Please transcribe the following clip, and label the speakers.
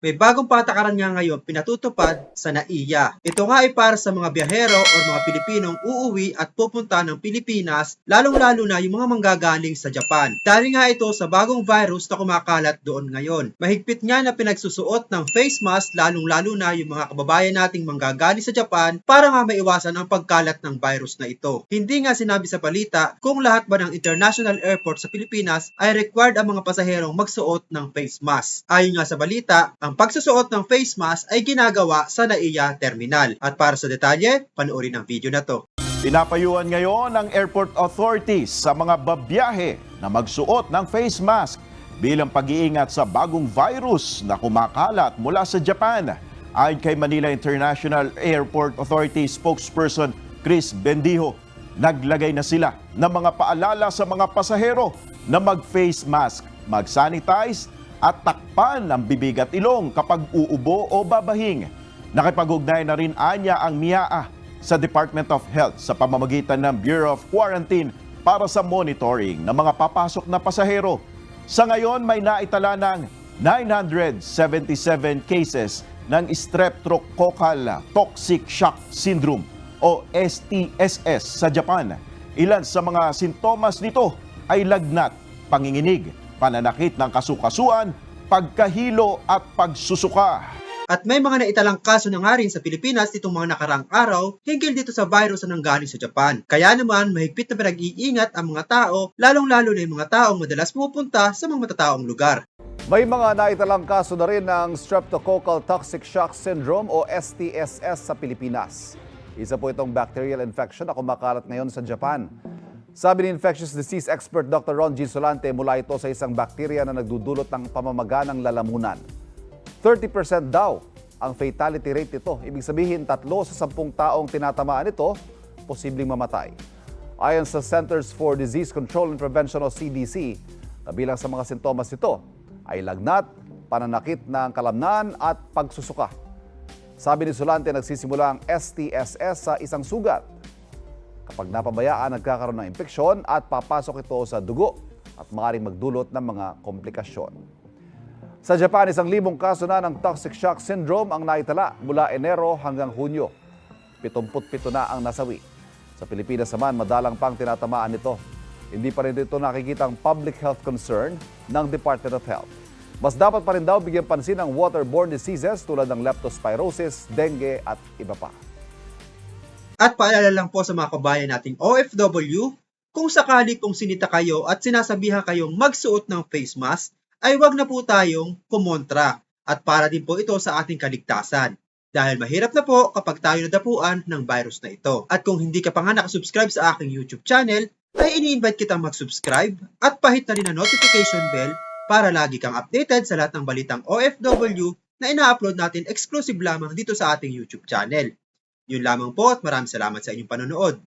Speaker 1: May bagong patakaran nga ngayon pinatutupad sa NAIA. Ito nga ay para sa mga biyahero o mga Pilipinong uuwi at pupunta ng Pilipinas, lalong-lalo na yung mga manggagaling sa Japan. Dahil nga ito sa bagong virus na kumakalat doon ngayon. Mahigpit nga na pinagsusuot ng face mask, lalong-lalo na yung mga kababayan nating manggagaling sa Japan para nga maiwasan ang pagkalat ng virus na ito. Hindi nga sinabi sa balita kung lahat ba ng international airport sa Pilipinas ay required ang mga pasaherong magsuot ng face mask. Ayon nga sa balita, ang pagsusuot ng face mask ay ginagawa sa NAIA Terminal. At para sa detalye, panoorin ang video na to.
Speaker 2: Pinapayuhan ngayon ng airport authorities sa mga babiyahe na magsuot ng face mask bilang pag-iingat sa bagong virus na kumakalat mula sa Japan. Ayon kay Manila International Airport Authority spokesperson Chris Bendijo, naglagay na sila ng mga paalala sa mga pasahero na mag-face mask, mag-sanitize at takpan ang bibig at ilong kapag uubo o babahing. Nakipag-ugnay na rin anya ang MIAA sa Department of Health sa pamamagitan ng Bureau of Quarantine para sa monitoring ng mga papasok na pasahero. Sa ngayon, may naitala ng 977 cases ng streptococcal toxic shock syndrome o STSS sa Japan. Ilan sa mga sintomas nito ay lagnat, panginginig, pananakit ng kasukasuan, pagkahilo at pagsusuka.
Speaker 1: At may mga naitalang kaso na nga rin sa Pilipinas nitong mga nakarang araw hinggil dito sa virus na nanggaling sa Japan. Kaya naman mahigpit na pinag-iingat ang mga tao, lalong-lalo na yung mga taong madalas pumupunta sa mga matataong lugar.
Speaker 3: May mga naitalang kaso na rin ng Streptococcal Toxic Shock Syndrome o STSS sa Pilipinas. Isa po itong bacterial infection na kumakalat ngayon sa Japan. Sabi ni infectious disease expert Dr. Ron G. Solante mula ito sa isang bakterya na nagdudulot ng pamamaga ng lalamunan. 30% daw ang fatality rate nito. Ibig sabihin, tatlo sa sampung taong tinatamaan ito, posibleng mamatay. Ayon sa Centers for Disease Control and Prevention o CDC, kabilang sa mga sintomas nito ay lagnat, pananakit ng kalamnan at pagsusuka. Sabi ni Solante, nagsisimula ang STSS sa isang sugat. Kapag napabayaan, nagkakaroon ng impeksyon at papasok ito sa dugo at maaaring magdulot ng mga komplikasyon. Sa Japan, isang libong kaso na ng toxic shock syndrome ang naitala mula Enero hanggang Hunyo. 77 na ang nasawi. Sa Pilipinas naman, madalang pang tinatamaan nito. Hindi pa rin dito nakikita ang public health concern ng Department of Health. Mas dapat pa rin daw bigyan pansin ang waterborne diseases tulad ng leptospirosis, dengue at iba pa.
Speaker 1: At paalala lang po sa mga kabayan nating OFW, kung sakali pong sinita kayo at sinasabihan kayong magsuot ng face mask, ay wag na po tayong kumontra at para din po ito sa ating kaligtasan. Dahil mahirap na po kapag tayo nadapuan ng virus na ito. At kung hindi ka pa nga nakasubscribe sa aking YouTube channel, ay ini-invite kitang mag-subscribe at pahit na rin ang notification bell para lagi kang updated sa lahat ng balitang OFW na ina-upload natin exclusive lamang dito sa ating YouTube channel. Yun lamang po at maraming salamat sa inyong panonood.